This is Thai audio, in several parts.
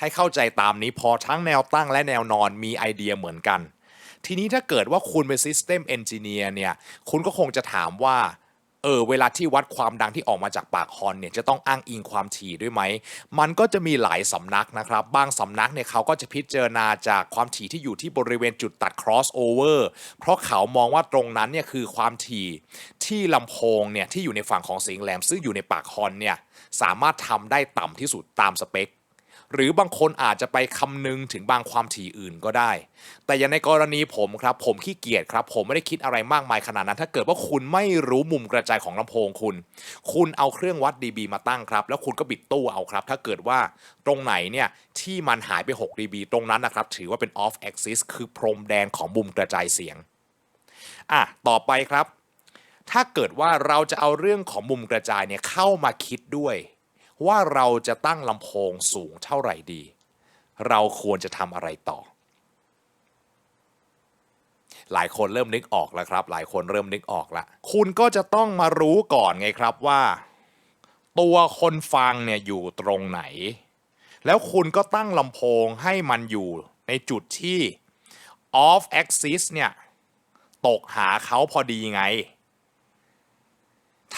ให้เข้าใจตามนี้พอทั้งแนวตั้งและแนวนอนมีไอเดียเหมือนกัน ทีนี้ถ้าเกิดว่าคุณเป็น System Engineer เนี่ย คุณก็คงจะถามว่าเออเวลาที่วัดความดังที่ออกมาจากปากฮอนเนี่ยจะต้องอ้างอิงความถี่ด้วยไหม มันก็จะมีหลายสำนักนะครับ บางสำนักเนี่ยเขาก็จะพิจารณาจากความถี่ที่อยู่ที่บริเวณจุดตัด crossover เพราะเขามองว่าตรงนั้นเนี่ยคือความถี่ที่ลำโพงเนี่ยที่อยู่ในฝั่งของเสียงแหลมซึ่งอยู่ในปากฮอนเนี่ยสามารถทำได้ต่ำที่สุดตามสเปค หรือบางคนอาจจะไปคำนึงถึงบางความถี่อื่นก็ได้ แต่อย่างในกรณีผมครับ ผมขี้เกียจครับ ผมไม่ได้คิดอะไรมากมายขนาดนั้น ถ้าเกิดว่าคุณไม่รู้มุมกระจายของลำโพงคุณ คุณเอาเครื่องวัด dB มาตั้งครับ แล้วคุณก็บิดตู้เอาครับ ถ้าเกิดว่าตรงไหนเนี่ยที่มันหายไป 6 dB ตรงนั้นนะครับ ถือว่าเป็น off axis คือพรมแดนของมุมกระจายเสียงอะต่อไปครับ ถ้าเกิดว่าเราจะเอาเรื่องของมุมกระจายเนี่ยเข้ามาคิดด้วย ว่าเราจะตั้งลำโพงสูงเท่าไหร่ดี เราควรจะทำอะไรต่อ หลายคนเริ่มนึกออกแล้วครับ หลายคนเริ่มนึกออกแล้วคุณก็จะต้องมารู้ก่อนไงครับว่า ตัวคนฟังเนี่ยอยู่ตรงไหน แล้วคุณก็ตั้งลำโพงให้มันอยู่ในจุดที่ off axis เนี่ย ตกหาเขาพอดีไง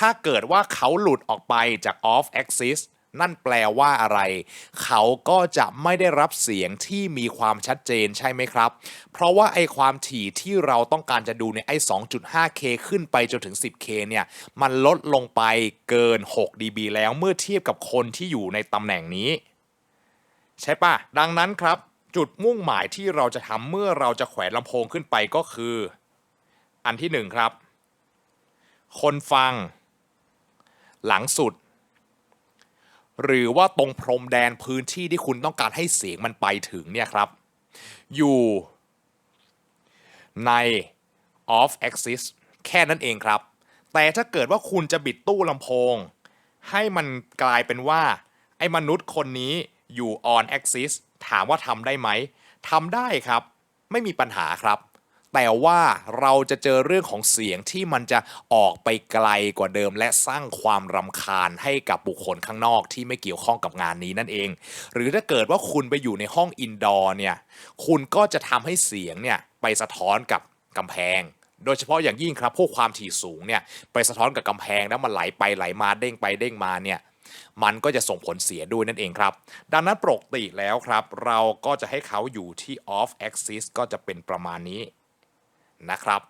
ถ้าเกิดว่าเขาหลุดออกไปจาก off axis นั่นแปลว่าอะไร เขาก็จะไม่ได้รับเสียงที่มีความชัดเจนใช่ไหมครับ เพราะว่าไอความถี่ที่เราต้องการจะดูในไอ 2.5K ขึ้นไปจนถึง 10K เนี่ย มันลดลงไปเกิน 6 dB แล้วเมื่อเทียบกับคนที่อยู่ในตำแหน่งนี้ ใช่ปะดังนั้นครับ จุดมุ่งหมายที่เราจะทำเมื่อเราจะแขวนลำโพงขึ้นไปก็คือ อันที่หนึ่งครับ คนฟัง หลังสุด หรือว่าตรงพรมแดนพื้นที่ที่คุณต้องการให้เสียงมันไปถึงเนี่ยครับ อยู่ใน off axis แค่นั้นเองครับ แต่ถ้าเกิดว่าคุณจะบิดตู้ลำโพง ให้มันกลายเป็นว่า ไอ้มนุษย์คนนี้อยู่ on axis ถามว่าทำได้ไหมทำได้ครับ ไม่มีปัญหาครับ แต่ว่าเราจะเจอเรื่องของเสียงที่มันจะออกไปไกลกว่าเดิม และสร้างความรำคาญให้กับบุคคลข้างนอกที่ไม่เกี่ยวข้องกับงานนี้นั่นเอง หรือถ้าเกิดว่าคุณไปอยู่ในห้องอินดอร์เนี่ย คุณก็จะทำให้เสียงเนี่ยไปสะท้อนกับกำแพงโดยเฉพาะอย่างยิ่งครับพวกความถี่สูงเนี่ยไปสะท้อนกับกำแพงแล้วมันไหลไปไหลมาเด้งไปเด้งมาเนี่ยมันก็จะส่งผลเสียด้วยนั่นเองครับ ดังนั้นปกติแล้วครับ เราก็จะให้เขาอยู่ที่ off axis ก็จะเป็นประมาณนี้ นะครับ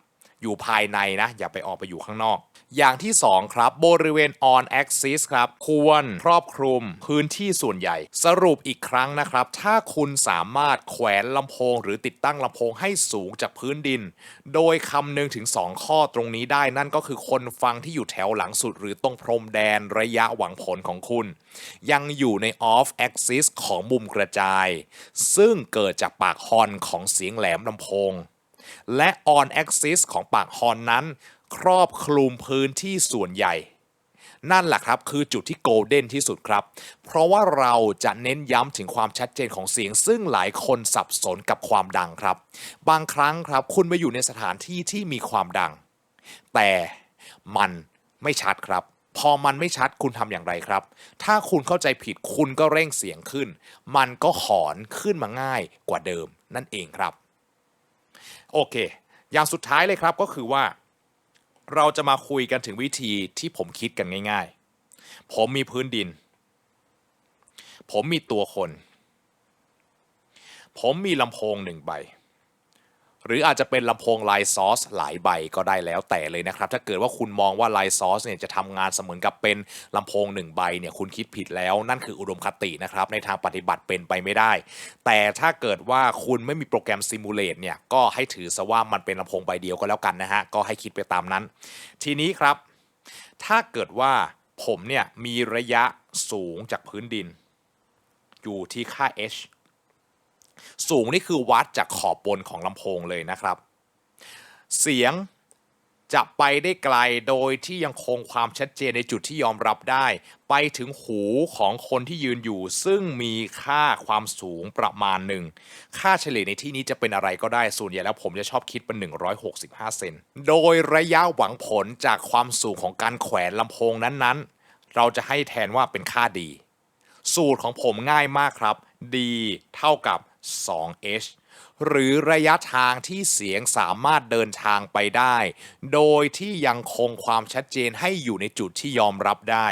อยู่ภายในนะ อย่าไปออกไปอยู่ข้างนอก อย่างที่ 2 ครับ บริเวณ on axis ครับ ควรครอบคลุมพื้นที่ส่วนใหญ่ สรุปอีกครั้งนะครับ ถ้าคุณสามารถแขวนลำโพง หรือติดตั้งลำโพงให้สูงจากพื้นดิน โดยคำนึงถึง 2 ข้อตรงนี้ได้นั่นก็คือคนฟังที่อยู่แถวหลังสุด หรือตรงพรมแดนระยะหวังผลของคุณ ยังอยู่ใน off axis ของมุมกระจาย ซึ่งเกิดจากปากฮอนของเสียงแหลมลำโพง และ on axis ของปากฮอนนั้น ครอบคลุมพื้นที่ส่วนใหญ่ นั่นแหละครับคือจุดที่โกลเด้นที่สุดครับ เพราะว่าเราจะเน้นย้ำถึงความชัดเจนของเสียง ซึ่งหลายคนสับสนกับความดังครับ บางครั้งครับคุณไปอยู่ในสถานที่ที่มีความดัง แต่มันไม่ชัดครับพอมันไม่ชัดคุณทำอย่างไรครับ ถ้าคุณเข้าใจผิดคุณก็เร่งเสียงขึ้น มันก็หอนขึ้นมาง่ายกว่าเดิมนั่นเองครับ โอเค อย่างสุดท้ายเลยครับก็คือว่า เราจะมาคุยกันถึงวิธีที่ผมคิดกันง่าย ๆ ผมมีพื้นดิน ผมมีตัวคน ผมมีลำโพงหนึ่งใบ หรืออาจจะเป็นลำโพงไลซอสหลายใบก็ได้แล้วแต่เลยนะครับ ถ้าเกิดว่าคุณมองว่าไลซอสเนี่ยจะทำงานเสมือนกับเป็นลำโพงหนึ่งใบเนี่ยคุณคิดผิดแล้วนั่นคืออุดมคตินะครับ ในทางปฏิบัติเป็นไปไม่ได้ แต่ถ้าเกิดว่าคุณไม่มีโปรแกรมซิมูเลตเนี่ยก็ให้ถือซะว่ามันเป็นลำโพงใบเดียวก็แล้วกันนะฮะก็ให้คิดไปตามนั้น ทีนี้ครับ ถ้าเกิดว่าผมเนี่ยมีระยะสูงจากพื้นดิน อยู่ที่ค่า h สูงนี่คือวัดจากขอบบนของลำโพงเลยนะครับ เสียงจะไปได้ไกลโดยที่ยังคงความชัดเจนในจุดที่ยอมรับได้ ไปถึงหูของคนที่ยืนอยู่ ซึ่งมีค่าความสูงประมาณหนึ่ง ค่าเฉลี่ยในที่นี้จะเป็นอะไรก็ได้ส่วนใหญ่แล้วผมจะชอบคิดเป็น 165 เซนโดยระยะหวังผลจากความสูงของการแขวนลำโพงนั้นๆ เราจะให้แทนว่าเป็นค่าดี สูตรของผมง่ายมากครับ D เท่ากับ 2h หรือระยะทางที่เสียงสามารถเดินทางไปได้ โดยที่ยังคงความชัดเจนให้อยู่ในจุดที่ยอมรับได้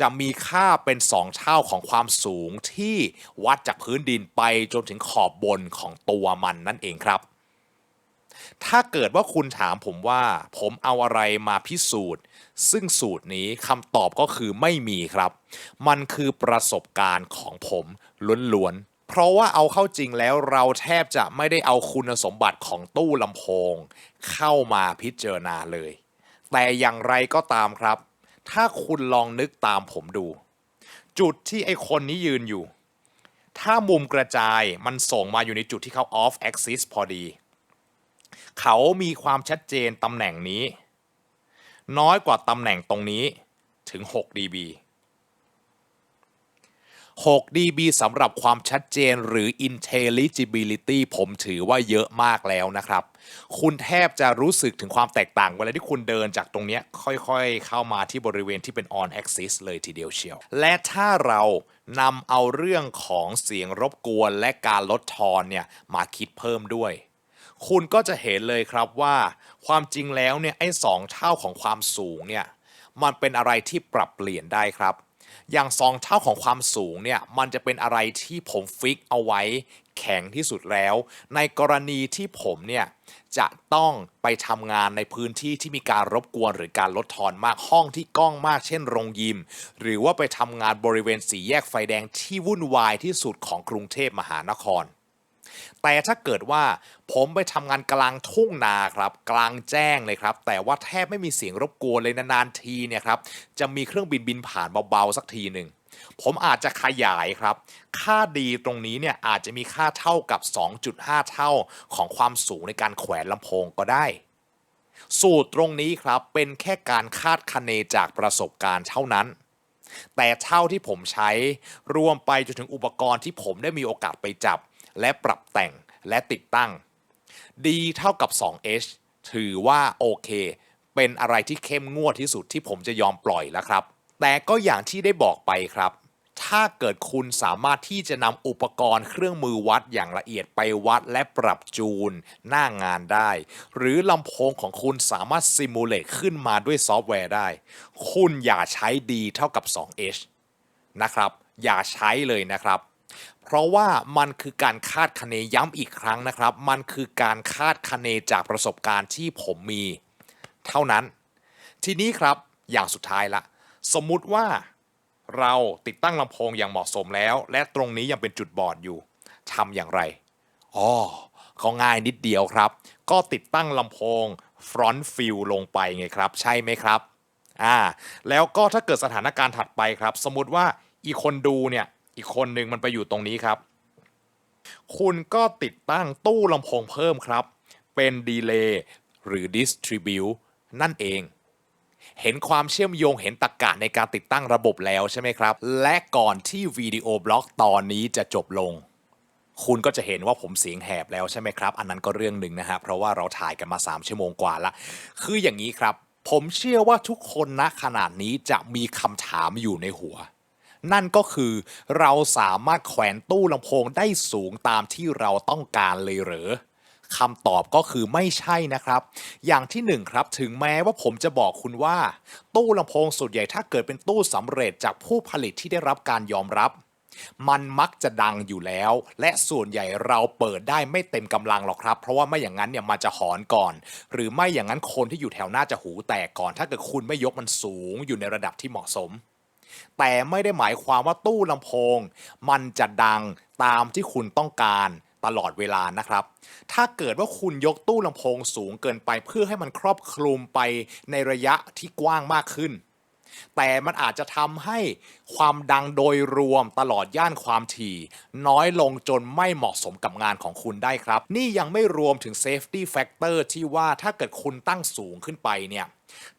จะมีค่าเป็น 2 เท่าของความสูงที่วัดจากพื้นดินไปจนถึงขอบบนของตัวมันนั่นเองครับ ถ้าเกิดว่าคุณถามผมว่า ผมเอาอะไรมาพิสูจน์ ซึ่งสูตรนี้คำตอบก็คือไม่มีครับ มันคือประสบการณ์ของผมล้วนๆ เพราะว่าเอาเข้าจริงแล้วเราแทบจะไม่ได้เอาคุณสมบัติของตู้ลำโพง เข้ามาพิจารณาเลย แต่อย่างไรก็ตามครับ ถ้าคุณลองนึกตามผมดู จุดที่ไอคนนี้ยืนอยู่ ถ้ามุมกระจายมันส่งมาอยู่ในจุดที่เขา off axis พอดี เขามีความชัดเจนตำแหน่งนี้ น้อยกว่าตำแหน่งตรงนี้ถึง 6 dB 6 dB สำหรับความชัดเจนหรือ intelligibility ผมถือว่าเยอะมากแล้วนะครับ คุณแทบจะรู้สึกถึงความแตกต่าง เวลาที่คุณเดินจากตรงนี้ค่อยๆ เข้ามาที่บริเวณที่เป็น on axis เลยทีเดียวเชียว และถ้าเรานำเอาเรื่องของเสียงรบกวนและการลดทอนเนี่ยมาคิดเพิ่มด้วยคุณก็จะเห็นเลยครับว่า ความจริงแล้วเนี่ยไอ้สองเท่าของความสูงเนี่ยมันเป็นอะไรที่ปรับเปลี่ยนได้ครับ อย่างสองเท่าของความสูงเนี่ยมันจะเป็นอะไรที่ผมฟิกเอาไว้แข็งที่สุดแล้ว ในกรณีที่ผมเนี่ยจะต้องไปทำงานในพื้นที่ที่มีการรบกวนหรือการลดทอนมากห้องที่ก้องมากเช่นโรงยิม หรือว่าไปทำงานบริเวณสี่แยกไฟแดงที่วุ่นวายที่สุดของกรุงเทพมหานคร แต่ถ้าเกิดว่าผมไปทำงานกลางทุ่งนาครับกลางแจ้งเลยครับ แต่ว่าแทบไม่มีเสียงรบกวนเลยนานๆทีเนี่ยครับจะมีเครื่องบินบินผ่านเบาๆสักทีหนึ่งผมอาจจะขยายครับ ค่าดีตรงนี้เนี่ยอาจจะมีค่าเท่ากับ 2.5 เท่าของความสูงในการแขวนลำโพงก็ได้ สูตรตรงนี้ครับเป็นแค่การคาดคะเนจากประสบการณ์เท่านั้น แต่เท่าที่ผมใช้รวมไปจนถึงอุปกรณ์ที่ผมได้มีโอกาสไปจับ และปรับแต่งและติดตั้งดีเท่ากับ 2h ถือว่าโอเค เป็นอะไรที่เข้มงวดที่สุดที่ผมจะยอมปล่อยแล้วครับ แต่ก็อย่างที่ได้บอกไปครับ ถ้าเกิดคุณสามารถที่จะนำอุปกรณ์เครื่องมือวัดอย่างละเอียดไปวัดและปรับจูน หน้างานได้ หรือลำโพงของคุณสามารถซิมูเลตขึ้นมาด้วยซอฟต์แวร์ได้ คุณอย่าใช้ดีเท่ากับ 2h นะครับ อย่าใช้เลยนะครับ เพราะว่ามันคือการคาดคะเนย้ำอีกครั้งนะครับ มันคือการคาดคะเนจากประสบการณ์ที่ผมมี เท่านั้น ทีนี้ครับอย่างสุดท้ายละ สมมุติว่าเราติดตั้งลำโพงอย่างเหมาะสมแล้ว และตรงนี้ยังเป็นจุดบอดอยู่ทำอย่างไรอ๋อก็ง่ายนิดเดียวครับ ก็ติดตั้งลำโพง front fill ลงไปไงครับ ใช่ไหมครับอ่าแล้วก็ถ้าเกิดสถานการณ์ถัดไปครับ สมมติว่าอีคนดูเนี่ย อีกคนหนึ่งมันไปอยู่ตรงนี้ครับ คุณก็ติดตั้งตู้ลำโพงเพิ่มครับ เป็นดีเลย์หรือ distribute นั่นเอง เห็นความเชื่อมโยงเห็นตรกกะในการติดตั้งระบบแล้วใช่ไหมครับ และก่อนที่วิดีโอบล็อกตอนนี้จะจบลงคุณก็จะเห็นว่าผมเสียงแหบแล้วใช่ไหมครับ อันนั้นก็เรื่องหนึ่งนะฮะ เพราะว่าเราถ่ายกันมา 3 ชั่วโมงกว่าละ คืออย่างนี้ครับ ผมเชื่อว่าทุกคนณขนาดนี้จะมีคำถามอยู่ในหัว นั่นก็คือเราสามารถแขวนตู้ลำโพงได้สูงตามที่เราต้องการเลยเหรอคำตอบก็คือไม่ใช่นะครับ อย่างที่หนึ่งครับ ถึงแม้ว่าผมจะบอกคุณว่า ตู้ลำโพงส่วนใหญ่ถ้าเกิดเป็นตู้สำเร็จจากผู้ผลิตที่ได้รับการยอมรับ มันมักจะดังอยู่แล้ว และส่วนใหญ่เราเปิดได้ไม่เต็มกำลังหรอกครับ เพราะว่าไม่อย่างนั้นเนี่ยมันจะหอนก่อน หรือไม่อย่างนั้นคนที่อยู่แถวหน้าจะหูแตกก่อน ถ้าเกิดคุณไม่ยกมันสูงอยู่ในระดับที่เหมาะสม แต่ไม่ได้หมายความว่าตู้ลำโพง มันจะดังตามที่คุณต้องการตลอดเวลานะครับ ถ้าเกิดว่าคุณยกตู้ลำโพงสูงเกินไปเพื่อให้มันครอบคลุมไปในระยะที่กว้างมากขึ้น แต่มันอาจจะทำให้ความดังโดยรวมตลอดย่านความถี่ น้อยลงจนไม่เหมาะสมกับงานของคุณได้ครับ นี่ยังไม่รวมถึง safety factor ที่ว่าถ้าเกิดคุณตั้งสูงขึ้นไปเนี่ย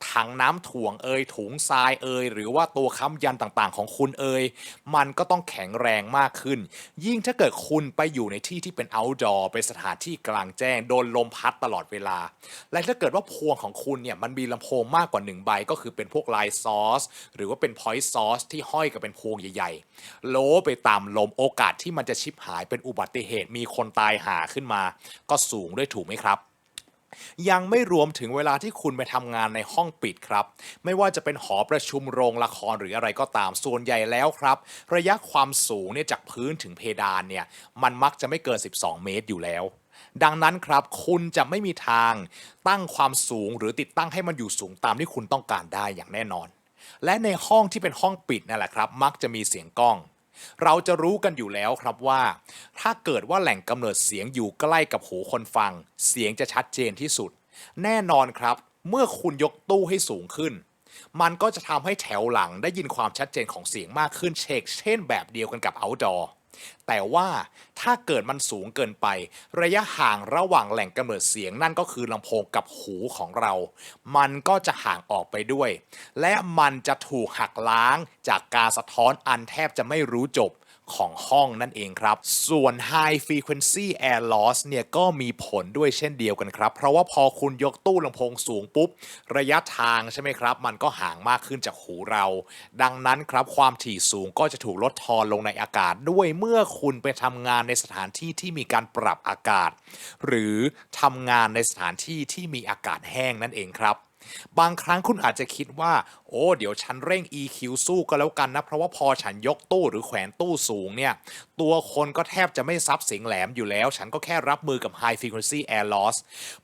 ถังน้ำถ่วงเอยถุงทรายเอยหรือว่าตัวค้ำยันต่างๆ ของคุณเอยมันก็ต้องแข็งแรงมากขึ้น ยิ่งถ้าเกิดคุณไปอยู่ในที่ที่เป็น outdoor เป็นสถานที่กลางแจ้ง โดนลมพัดตลอดเวลา และถ้าเกิดว่าพวงของคุณเนี่ยมันมีลำโพงมากกว่าหนึ่งใบก็คือเป็นพวกลายซอสหรือว่าเป็น point source ที่ห้อยกับเป็นพวงใหญ่ๆ โลไปตามลมโอกาสที่มันจะชิบหายเป็นอุบัติเหตุมีคนตายหาขึ้นมา ก็สูงด้วยถูกไหมครับ ยังไม่รวมถึงเวลาที่คุณไปทำงานในห้องปิดครับ ไม่ว่าจะเป็นหอประชุมโรงละครหรืออะไรก็ตามส่วนใหญ่แล้วครับ ระยะความสูงเนี่ยจากพื้นถึงเพดานเนี่ยมันมักจะไม่เกิน 12 เมตรอยู่แล้ว ดังนั้นครับ คุณจะไม่มีทางตั้งความสูงหรือติดตั้งให้มันอยู่สูงตามที่คุณต้องการได้อย่างแน่นอน และในห้องที่เป็นห้องปิดนั่นแหละครับ มักจะมีเสียงกล้อง เราจะรู้กันอยู่แล้วครับว่า ถ้าเกิดว่าแหล่งกำเนิดเสียงอยู่ใกล้กับหูคนฟัง เสียงจะชัดเจนที่สุด แน่นอนครับ เมื่อคุณยกตู้ให้สูงขึ้น มันก็จะทำให้แถวหลังได้ยินความชัดเจนของเสียงมากขึ้นเชกเช่นแบบเดียวกันกับ outdoor แต่ว่าถ้าเกิดมันสูงเกินไป ระยะห่างระหว่างแหล่งกำเนิดเสียงนั่นก็คือลำโพงกับหูของเรา มันก็จะห่างออกไปด้วย และมันจะถูกหักล้างจากการสะท้อนอันแทบจะไม่รู้จบ ของห้องนั่นเองครับ ส่วน High Frequency Air Loss เนี่ยก็มีผลด้วยเช่นเดียวกันครับ เพราะว่าพอคุณยกตู้ลำโพงสูงปุ๊บ ระยะทางใช่ไหมครับ มันก็ห่างมากขึ้นจากหูเรา ดังนั้นครับความถี่สูงก็จะถูกลดทอนลงในอากาศด้วยเมื่อคุณไปทำงานในสถานที่ที่มีการปรับอากาศ หรือทำงานในสถานที่ที่มีอากาศแห้งนั่นเองครับ บางครั้งคุณอาจจะคิดว่า โอ้เดี๋ยวฉันเร่ง EQ สู้ก็แล้วกันนะ เพราะว่าพอฉันยกตู้หรือแขวนตู้สูงเนี่ย ตัวคนก็แทบจะไม่ซับเสียงแหลมอยู่แล้ว ฉันก็แค่รับมือกับ High Frequency Air Loss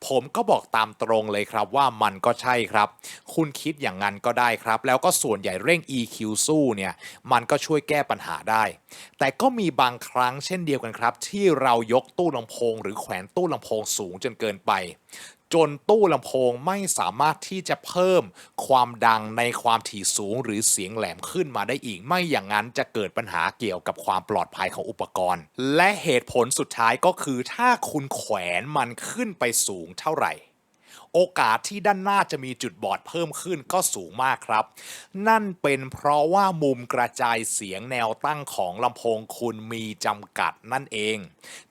ผมก็บอกตามตรงเลยครับว่ามันก็ใช่ครับ คุณคิดอย่างนั้นก็ได้ครับ แล้วก็ส่วนใหญ่เร่ง EQ สู้เนี่ย มันก็ช่วยแก้ปัญหาได้ แต่ก็มีบางครั้งเช่นเดียวกันครับ ที่เรายกตู้ลำโพง หรือแขวนตู้ลำโพงสูงจนเกินไป จนตู้ลำโพงไม่สามารถที่จะเพิ่มความดังในความถี่สูงหรือเสียงแหลมขึ้นมาได้อีก ไม่อย่างนั้นจะเกิดปัญหาเกี่ยวกับความปลอดภัยของอุปกรณ์ และเหตุผลสุดท้ายก็คือถ้าคุณแขวนมันขึ้นไปสูงเท่าไหร่ โอกาสที่ด้านหน้าจะมีจุดบอดเพิ่มขึ้นก็สูงมากครับ นั่นเป็นเพราะว่ามุมกระจายเสียงแนวตั้งของลำโพงคุณมีจำกัดนั่นเอง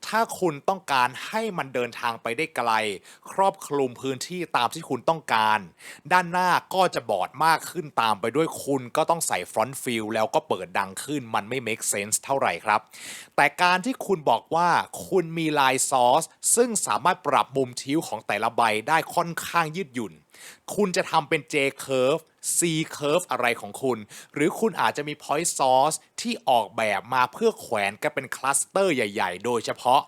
ถ้าคุณต้องการให้มันเดินทางไปได้ไกล ครอบคลุมพื้นที่ตามที่คุณต้องการ ด้านหน้าก็จะบอดมากขึ้นตามไปด้วยคุณก็ต้องใส่ฟรอนต์ฟิลแล้วก็เปิดดังขึ้นมันไม่ make sense เท่าไหร่ครับ แต่การที่คุณบอกว่าคุณมีลายซอสซึ่งสามารถปรับมุมทิ้วของแต่ละใบได้ค่อนข้างยืดหยุ่น คุณจะทำเป็น J curve C curve อะไรของคุณ หรือคุณอาจจะมี point source ที่ออกแบบมาเพื่อแขวนกันเป็นคลัสเตอร์ใหญ่ๆ โดยเฉพาะ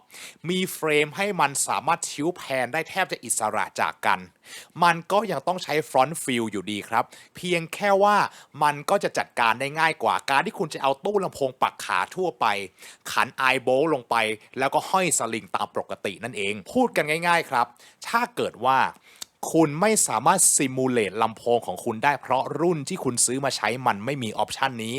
มีเฟรมให้มันสามารถทิ้วแพนได้แทบจะอิสระจากกัน มันก็ยังต้องใช้ front fill อยู่ดีครับ เพียงแค่ว่ามันก็จะจัดการได้ง่ายกว่าการที่คุณจะเอาตู้ลำโพงปักขาทั่วไป ขันไอโบลงไป แล้วก็ห้อยสลิงตามปกตินั่นเอง พูดกันง่าย ๆ ครับ ถ้าเกิดว่า คุณไม่สามารถซิมูเลตลำโพงของคุณได้เพราะรุ่นที่คุณซื้อมาใช้มันไม่มีออปชันนี้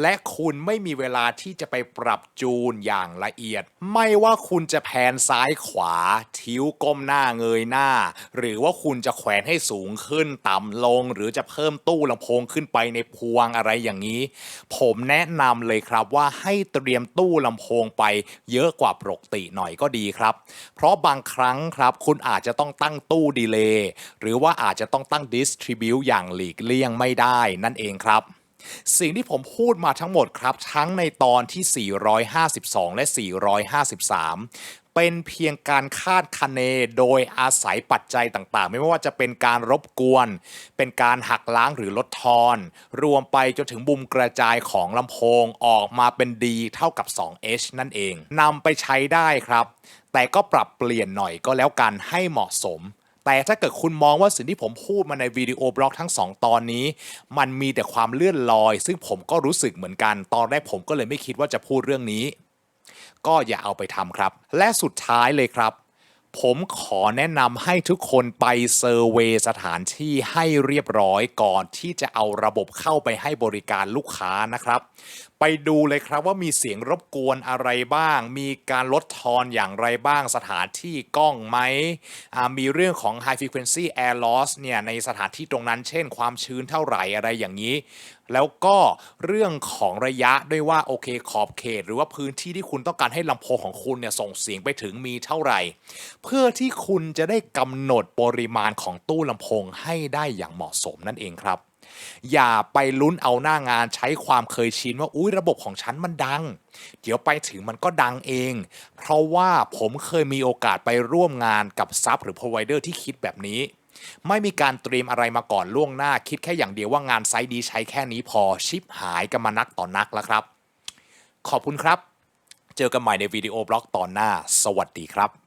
และคุณไม่มีเวลาที่จะไปปรับจูนอย่างละเอียด ไม่ว่าคุณจะแพนซ้ายขวา ทิ้วก้มหน้าเงยหน้า หรือว่าคุณจะแขวนให้สูงขึ้นต่ำลง หรือจะเพิ่มตู้ลำโพงขึ้นไปในพวงอะไรอย่างนี้ ผมแนะนำเลยครับว่าให้เตรียมตู้ลำโพงไป เยอะกว่าปกติหน่อยก็ดีครับ เพราะบางครั้งครับ คุณอาจจะต้องตั้งตู้ดีเลย์หรือว่าอาจจะต้องตั้ง distribute อย่างหลีกเลี่ยงไม่ได้นั่นเองครับสิ่งที่ผมพูดมาทั้งหมดครับ ทั้งในตอนที่ 452 และ 453เป็นเพียงการคาดคะเนโดยอาศัยปัจจัยต่างๆ ไม่ว่าจะเป็นการรบกวน เป็นการหักล้างหรือลดทอน รวมไปจนถึงมุมกระจายของลำโพงออกมาเป็นดีเท่ากับ 2H นั่นเองนำไปใช้ได้ครับ แต่ก็ปรับเปลี่ยนหน่อยก็แล้วกันให้เหมาะสม แต่ถ้าเกิดคุณมองว่าสิ่งที่ผมพูดมาในวิดีโอบล็อกทั้ง 2 ตอนนี้ มันมีแต่ความเลื่อนลอย ซึ่งผมก็รู้สึกเหมือนกัน ตอนแรกผมก็เลยไม่คิดว่าจะพูดเรื่องนี้ ก็อย่าเอาไปทำครับ และสุดท้ายเลยครับ ผมขอแนะนำให้ทุกคนไปเซอร์เวยสถานที่ให้เรียบร้อยก่อนที่จะเอาระบบเข้าไปให้บริการลูกค้านะครับไปดูเลยครับว่ามีเสียงรบกวนอะไรบ้าง มีการลดทอนอย่างไรบ้างสถานที่กล้องไหม มีเรื่องของ high frequency air loss เนี่ยในสถานที่ตรงนั้น เช่นความชื้นเท่าไหร่อะไรอย่างนี้ แล้วก็เรื่องของระยะด้วยว่าโอเคขอบเขต หรือว่าพื้นที่ที่คุณต้องการให้ลำโพงของคุณเนี่ยส่งเสียงไปถึงมีเท่าไหร่ เพื่อที่คุณจะได้กำหนดปริมาณของตู้ลำโพงให้ได้อย่างเหมาะสมนั่นเองครับ อย่าไปลุ้นเอาหน้างานใช้ความเคยชินว่าอุ้ยระบบของฉันมันดัง เดี๋ยวไปถึงมันก็ดังเอง เพราะว่าผมเคยมีโอกาสไปร่วมงานกับซับหรือ provider ที่คิดแบบนี้ ไม่มีการเตรียมอะไรมาก่อนล่วงหน้า คิดแค่อย่างเดียวว่างานไซต์ดีใช้แค่นี้พอชิปหายกันมานักต่อนักแล้วครับ ขอบคุณครับ เจอกันใหม่ในวิดีโอบล็อกตอนหน้า สวัสดีครับ